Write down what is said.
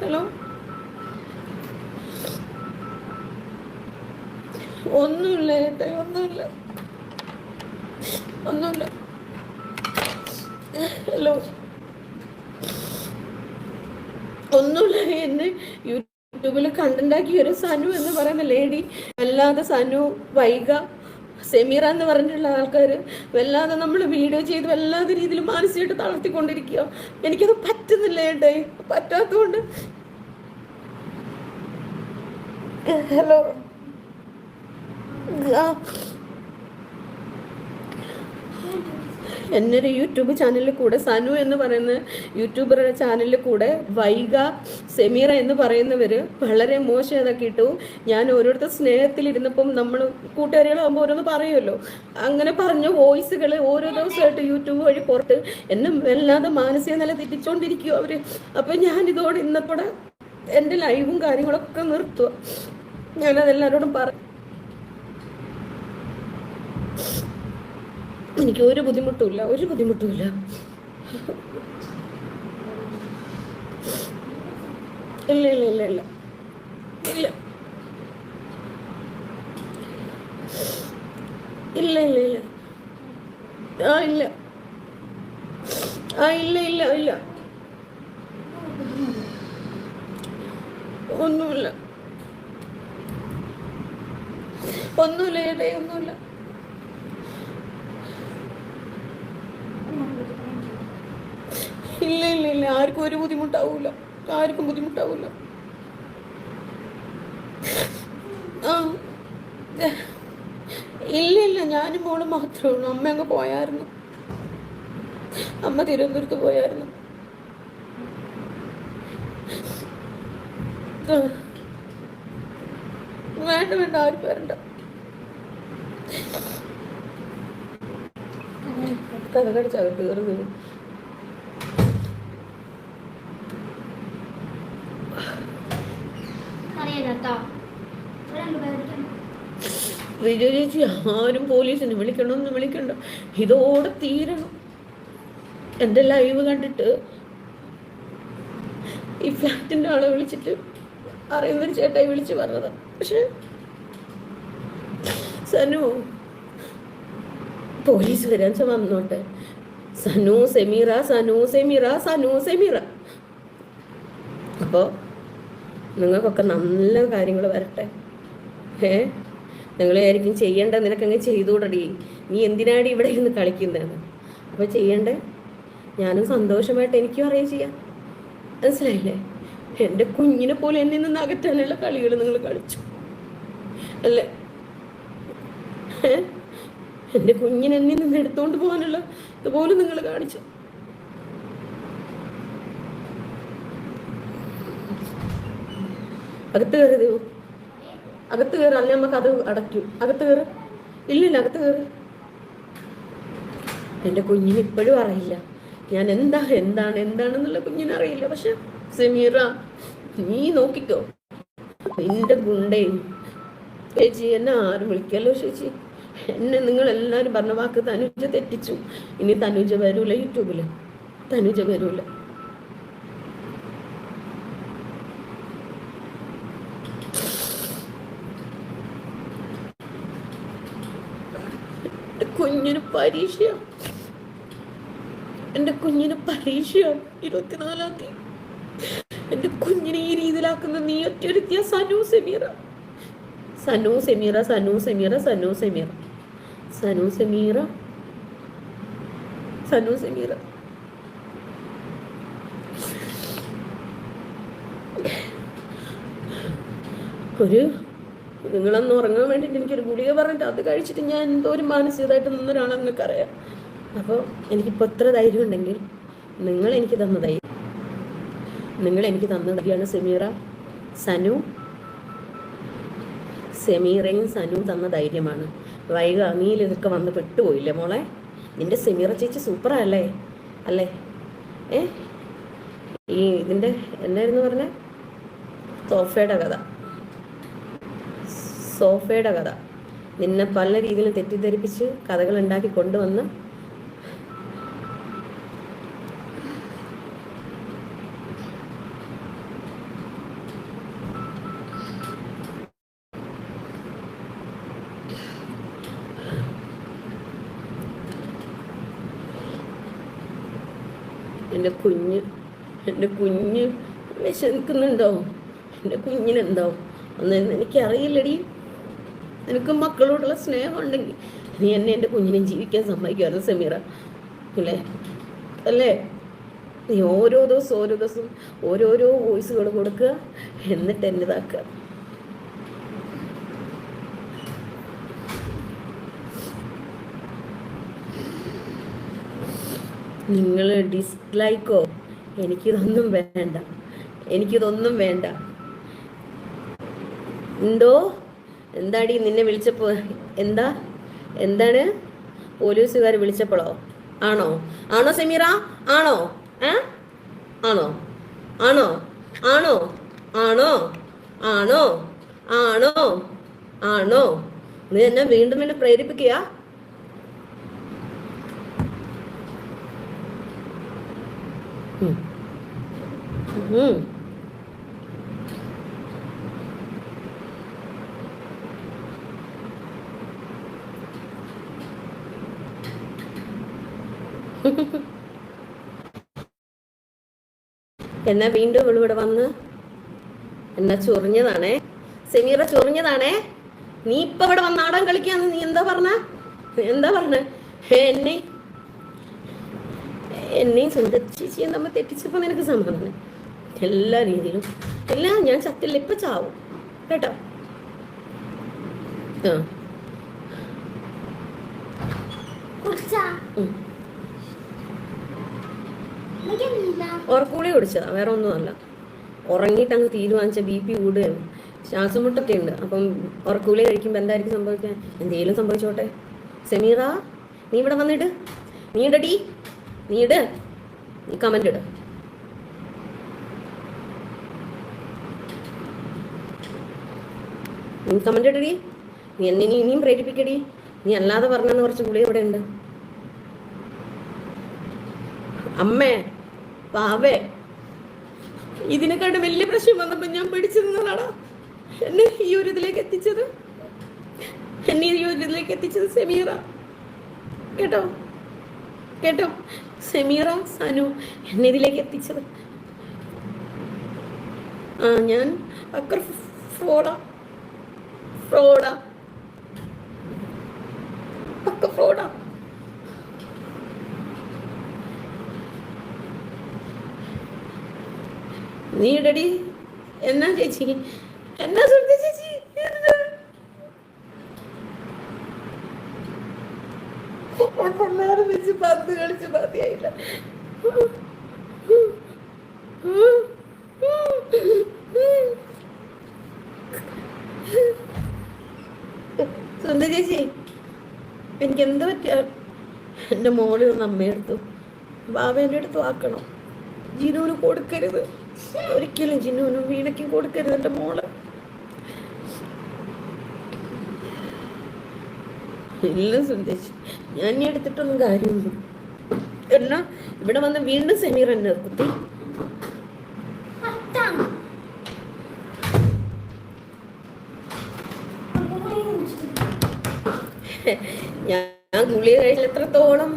Hello ഒന്നുമില്ല ഏട്ടാ ഒന്നുമില്ല. ഒന്നുമില്ല. ഹലോ. ഒന്നുമില്ല എന്നെ യൂട്യൂബിൽ കണ്ടുണ്ടാക്കി ഒരു സനു എന്ന് പറയുന്ന ലേഡി അല്ലാതെ സനു വൈഗ സെമീറ എന്ന് പറഞ്ഞിട്ടുള്ള ആൾക്കാർ വല്ലാതെ നമ്മൾ വീഡിയോ ചെയ്ത് വല്ലാതെ രീതിയിൽ മാനസികമായിട്ട് തളർത്തിക്കൊണ്ടിരിക്കുക. എനിക്കത് പറ്റുന്നില്ല ഏട്ടേ. പറ്റാത്തതുകൊണ്ട് ഹലോ. എന്നൊരു യൂട്യൂബ് ചാനലിൽ കൂടെ സനു എന്ന് പറയുന്ന യൂട്യൂബറുടെ ചാനലിൽ കൂടെ വൈഗ സെമീറ എന്ന് പറയുന്നവർ വളരെ മോശം ഇതൊക്കെ ഇട്ടു. ഞാൻ ഓരോരുത്തർ സ്നേഹത്തിലിരുന്നപ്പം നമ്മൾ കൂട്ടുകാരികളാകുമ്പോൾ ഓരോന്ന് പറയുമല്ലോ അങ്ങനെ പറഞ്ഞ വോയിസുകൾ ഓരോ ദിവസമായിട്ട് യൂട്യൂബ് വഴി പുറത്ത്. എന്നെ വല്ലാതെ മാനസിക നില തെറ്റിച്ചോണ്ടിരിക്കും അവർ അപ്പം ഞാനിതോടെ ഇന്നപ്പോടെ എന്റെ ലൈവും കാര്യങ്ങളൊക്കെ നിർത്തുക ഞാനതെല്ലാവരോടും പറ എനിക്ക് ഒരു ബുദ്ധിമുട്ടുമില്ല ഒരു ബുദ്ധിമുട്ടുമില്ല ഇല്ല ഇല്ല ഇല്ല ഇല്ല. ഇല്ല. ഇല്ല ഇല്ല ഇല്ല. ആ ഇല്ല. ആ ഇല്ല ഇല്ല ഇല്ല. ഒന്നുമില്ല. ഒന്നുമില്ല ഏട്ടേ ഒന്നുമില്ല. ഇല്ല ആർക്കും ഒരു ബുദ്ധിമുട്ടാവൂല. ആർക്കും ബുദ്ധിമുട്ടാവൂല. ഇല്ല ഇല്ല. ഞാനും മോളും മാത്രമേ ഉള്ളൂ. അമ്മ അങ്ങ് പോയായിരുന്നു. അമ്മ തിരുവനന്തപുരത്ത് പോയായിരുന്നു. വേണ്ട വേണ്ട. ആരും വരണ്ട. കഥ കടിച്ചകത്ത് കയറുന്നത് അറിയാലോ ഒരെണ്ണം പേടിക്കണം വിജയ ചേച്ചി ആരും പോലീസിനെ വിളിക്കണമെന്ന് വിളിക്കണ്ട. ഇതോടെ തീരണം. എന്റെ ലൈവ് കണ്ടിട്ട് ഈ ഫ്ലാറ്റിന്റെ ആളെ വിളിച്ചിട്ട് അറിയുന്നൊരു ചേട്ടായി വിളിച്ച് പറഞ്ഞത്. പക്ഷെ സനു പോലീസ് വരാൻ വന്നോട്ടെ. സനു സെമീറ സനു സെമീറ സനു സെമീറ. അപ്പോൾ നിങ്ങൾക്കൊക്കെ നല്ല കാര്യങ്ങൾ വരട്ടെ. ഏ? നിങ്ങൾ ആയിരിക്കും ചെയ്യേണ്ട നിനക്കങ്ങ് ചെയ്തുകൂടടി. നീ എന്തിനാടി ഇവിടെ ഇരുന്ന് കളിക്കുന്നതെന്ന് അപ്പോൾ ചെയ്യണ്ടേ? ഞാനും സന്തോഷമായിട്ട് എനിക്കും അറിയാം ചെയ്യാം. മനസ്സിലായില്ലേ? എന്റെ കുഞ്ഞിനെ പോലെ എന്നിൽ നിന്ന് അകറ്റാനുള്ള കളികൾ നിങ്ങൾ കളിച്ചു. അല്ലേ? എന്റെ എന്റെ കുഞ്ഞിനെ എന്നിൽ നിന്ന് എടുത്തുകൊണ്ട് പോകാനുള്ള ഇതുപോലും നിങ്ങൾ കാണിച്ചു. അകത്ത് കയറി ദൈവം. അകത്ത് കയറി അല്ലെ അത് അടയ്ക്കും. അകത്ത് കയറി. ഇല്ലില്ല അകത്ത് കയറി. എന്റെ കുഞ്ഞിന് ഇപ്പോഴും അറിയില്ല. ഞാൻ എന്താ എന്താണ് എന്താണെന്നുള്ള കുഞ്ഞിന് അറിയില്ല. പക്ഷെ സെമീറ നീ നോക്കിക്കോ. നിന്റെ ഗുണ്ടയും ചേച്ചി എന്നെ ആരും വിളിക്കല്ലോ ചേച്ചി. എന്നെ നിങ്ങൾ എല്ലാരും പറഞ്ഞ വാക്ക് തനുജ തെറ്റിച്ചു. ഇനി തനുജ വരൂല യൂട്യൂബിൽ. തനുജ വരൂല എന്റെ കുഞ്ഞിന് പരീക്ഷയാണ് എന്റെ കുഞ്ഞിന് പരീക്ഷയാണ് ഇരുപത്തിനാലാം തീയതി. എന്റെ കുഞ്ഞിനെ ഈ രീതിയിലാക്കുന്ന നീ ഒറ്റൊരുത്തിയ സനു സെമീറ. സനു സെമീറ സനു സെമീറ സനു സെമീറ. സനു സെമീറ. സനു സെമീറ. ഒരു നിങ്ങളന്ന് ഉറങ്ങാൻ വേണ്ടിയിട്ട് എനിക്കൊരു ഗുളിക പറഞ്ഞിട്ട് അത് കഴിച്ചിട്ട് ഞാൻ എന്തോ ഒരു മാനസികമായിട്ട് നിങ്ങൾക്ക് നിങ്ങൾക്കറിയാം അപ്പോൾ എനിക്കിപ്പോൾ എത്ര ധൈര്യം ഉണ്ടെങ്കിൽ നിങ്ങൾ എനിക്ക് തന്ന ധൈര്യം നിങ്ങൾ എനിക്ക് തന്ന ധൈര്യമാണ് സെമീറ. സനു സെമീറയും സനു തന്ന ധൈര്യമാണ്. വൈക നീ ഇതൊക്കെ വന്ന് പെട്ടുപോയില്ലേ മോളെ? നിന്റെ സെമീറ ചേച്ചി സൂപ്പറല്ലേ അല്ലേ? ഏ? ഈ ഇതിന്റെ എന്നായിരുന്നു പറഞ്ഞ? തോഫയുടെ കഥ. സോഫയുടെ കഥ. നിന്നെ പല രീതിയിലും തെറ്റിദ്ധരിപ്പിച്ച് കഥകൾ ഉണ്ടാക്കി കൊണ്ടുവന്ന് എന്റെ കുഞ്ഞ് എന്റെ കുഞ്ഞ് വിശ്വസിക്കുന്നുണ്ടോ എന്റെ കുഞ്ഞിനെന്താവും ഒന്നും എനിക്കറിയില്ലടി. നിനക്ക് മക്കളോടുള്ള സ്നേഹം ഉണ്ടെങ്കിൽ നീ എന്നെ എന്റെ കുഞ്ഞിനെ ജീവിക്കാൻ സമ്മതിക്കുമായിരുന്നു സമീറ? അല്ലേ? അല്ലേ? നീ ഓരോ ദിവസം ഓരോ ദിവസം ഓരോരോ വോയിസുകൾ കൊടുക്കുക. എന്നിട്ട് എന്നെ ഇതാക്കുക. നിങ്ങൾ ഡിസ്ലൈക്കോ എനിക്കിതൊന്നും വേണ്ട. എനിക്കിതൊന്നും വേണ്ട. എന്തോ? എന്താടി നിന്നെ വിളിച്ചപ്പോ? എന്താ? എന്താണ്? പോലീസുകാർ വിളിച്ചപ്പോഴോ? ആണോ? ആണോ സെമീറ? ആണോ? ഏ? ആണോ? ആണോ? ആണോ? ആണോ? ആണോ? ആണോ? ആണോ? നീ എന്നെ വീണ്ടും എന്നെ പ്രേരിപ്പിക്കുക? ഉം. എന്നാ വീണ്ടും ഇവിടെ വന്ന് എന്നാ ചൊറിഞ്ഞതാണേ? സെമീറ ചൊറിഞ്ഞതാണേ? നീ ഇപ്പൊ ഇവിടെ വന്ന് നാടൻ കളിക്കാന്ന് നീ എന്താ പറഞ്ഞ? എന്താ പറഞ്ഞ? എന്നെ എന്നെയും സ്വന്തം ചേച്ചിയും തമ്മിൽ തെറ്റിച്ചപ്പോ നിനക്ക് സമാധാനം. എല്ലാ രീതിയിലും. ഇല്ല ഞാൻ ചത്തില്ല ഇപ്പൊ ചാവും. കേട്ടോ? ആ. ഉറക്കൂളി കുടിച്ചതാ വേറെ ഒന്നുമല്ല ഉറങ്ങിയിട്ട് അങ്ങ് തീരുമാനിച്ച ബി പി കൂടുകയാണ് ശ്വാസം മുട്ടൊക്കെ ഉണ്ട് അപ്പം ഉറക്കൂലി കഴിക്കുമ്പോൾ എന്തായിരിക്കും സംഭവിക്കാൻ? എന്തെങ്കിലും സംഭവിച്ചോട്ടെ. സെമീറ നീ ഇവിടെ വന്നിട്ട് നീ ഇടടി നീ ഇട്. നീ കമന്റ് ഇട്. നീ കമന്റ് ഇടടി നീ എന്നെ നീ ഇനിയും പ്രേരിപ്പിക്കടി നീ അല്ലാതെ പറഞ്ഞെന്ന് കുറച്ച് ഗുളി ഇവിടെ ഉണ്ട് അമ്മേ പാവേ. ഇതിനെക്കാട്ട് വലിയ പ്രശ്നം വന്നപ്പോ ഞാൻ പിടിച്ചു നിന്നതാടാ എന്നെ ഈ ഒരു ഇതിലേക്ക് എത്തിച്ചത്. എന്നെ ഈ ഒരു ഇതിലേക്ക് എത്തിച്ചത് സെമീറ. കേട്ടോ? കേട്ടോ? സെമീറ സനു എന്നെ ഇതിലേക്ക് എത്തിച്ചത്. ആ ഞാൻ അക്ര ഫ്രോഡാ. ഫ്രോഡാ. നീ ഇടടി എന്നാ ചേച്ചി? എന്നാ സുഹൃത്ത് ചേച്ചി? വെച്ച് പന്ത് കളിച്ച് മതിയായില്ല. സുന്ദര ചേച്ചി എനിക്ക് എന്ത് പറ്റിയ? എന്റെ മോളിൽ ഒന്ന് അമ്മയെടുത്തു ബാബേന്റെ അടുത്ത് ആക്കണം ജീനുവിന് കൊടുക്കരുത്. ഒരിക്കലും ജിന്നുവിനും വീണയ്ക്കും കൊടുക്കരുത് എന്റെ മോൾ. ഇല്ല സുന്ദേശ് ഞാൻ ഇനി എടുത്തിട്ടൊന്നും കാര്യമില്ല. എന്നാ ഇവിടെ വന്ന് വീണ്ടും സെമീർ എന്നെ കുത്തി ഞാൻ ഗുളിക കഴിച്ചിൽ എത്രത്തോളം